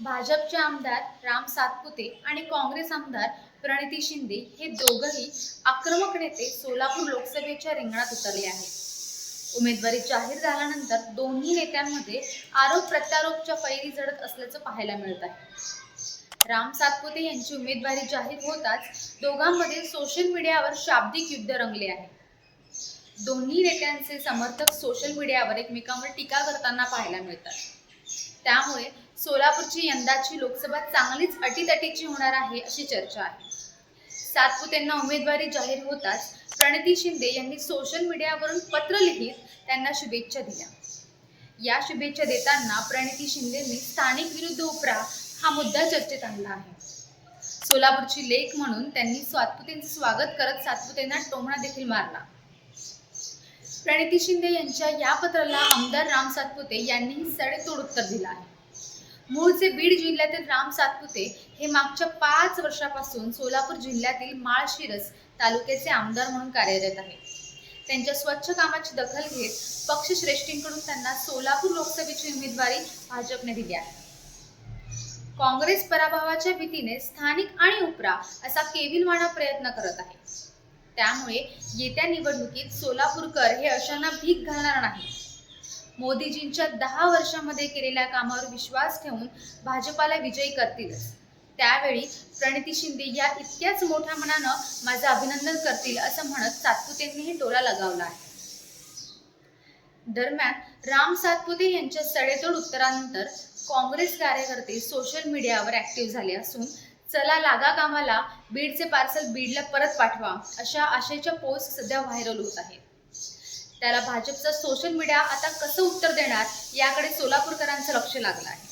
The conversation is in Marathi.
भाजपचे आमदार राम सातपुते आणि काँग्रेस आमदार प्रणिती शिंदे हे दोघंही आक्रमक नेते सोलापूर लोकसभेच्या रिंगणात उतरले आहेत. उमेदवारी जाहीर झाल्यानंतर दोन्ही नेत्यांमध्ये आरोप प्रत्यारोपच्या फैरी झडत असल्याचं पाहायला मिळत आहे. राम सातपुते यांची उमेदवारी जाहीर होताच दोघांमध्ये सोशल मीडियावर शाब्दिक युद्ध रंगले आहे. दोन्ही नेत्यांचे समर्थक सोशल मीडियावर एकमेकांवर टीका करताना पाहायला मिळतात. त्यामुळे सोलापूरची यंदाची लोकसभा चांगलीच अटीतटीची होणार आहे अशी चर्चा आहे. सातपुतेंना उमेदवारी जाहीर होताच प्रणिती शिंदे यांनी सोशल मीडियावरून पत्र लिहित त्यांना शुभेच्छा दिल्या. या शुभेच्छा देताना प्रणिती शिंदेंनी स्थानिक विरुद्ध उपरा हा मुद्दा चर्चेत आणला आहे. सोलापूरची लेख म्हणून त्यांनी सातपुतेंचे स्वागत करत सातपुतेंना टोमणा देखील मारला. प्रणिती शिंदे यांच्या या पत्राला आमदार राम सातपुते यांनीही सडेतोड उत्तर दिलं आहे. मूळचे बीड जिल्ह्यातील राम सातपुते हे मागच्या पाच वर्षापासून सोलापूर जिल्ह्यातील माळशिरस तालुक्याचे आमदार म्हणून कार्यरत आहेत. त्यांच्या स्वच्छ कामाची दखल घेत पक्षश्रेष्ठींकडून त्यांना सोलापूर लोकसभेची उमेदवारी भाजपने दिली आहे. काँग्रेस पराभवाच्या भीतीने स्थानिक आणि उपरा असा केविलवाणा प्रयत्न करत आहे त्यामुळे येत्या निवडणुकीत सोलापूरकर हे अशांना भीक घालणार नाही मोदीजींच्या दहा वर्षामध्ये केलेल्या कामावर विश्वास ठेवून भाजपाला विजयी करतीलच. त्यावेळी प्रणिती शिंदे या इतक्याच मोठ्या मनानं माझं अभिनंदन करतील असं म्हणत सातपुतेंनीही टोला लगावला आहे. दरम्यान राम सातपुते यांच्या सडेतोड उत्तरानंतर काँग्रेस कार्यकर्ते सोशल मीडियावर ऍक्टिव्ह झाले असून चला लागा कामाला बीडचे पार्सल बीडला परत पाठवा अशा आशयच्या पोस्ट सध्या व्हायरल होत आहेत. त्याला भाजपचा सोशल मीडिया आता कसं उत्तर देणार याकडे सोलापूरकरांचं लक्ष लागलं आहे.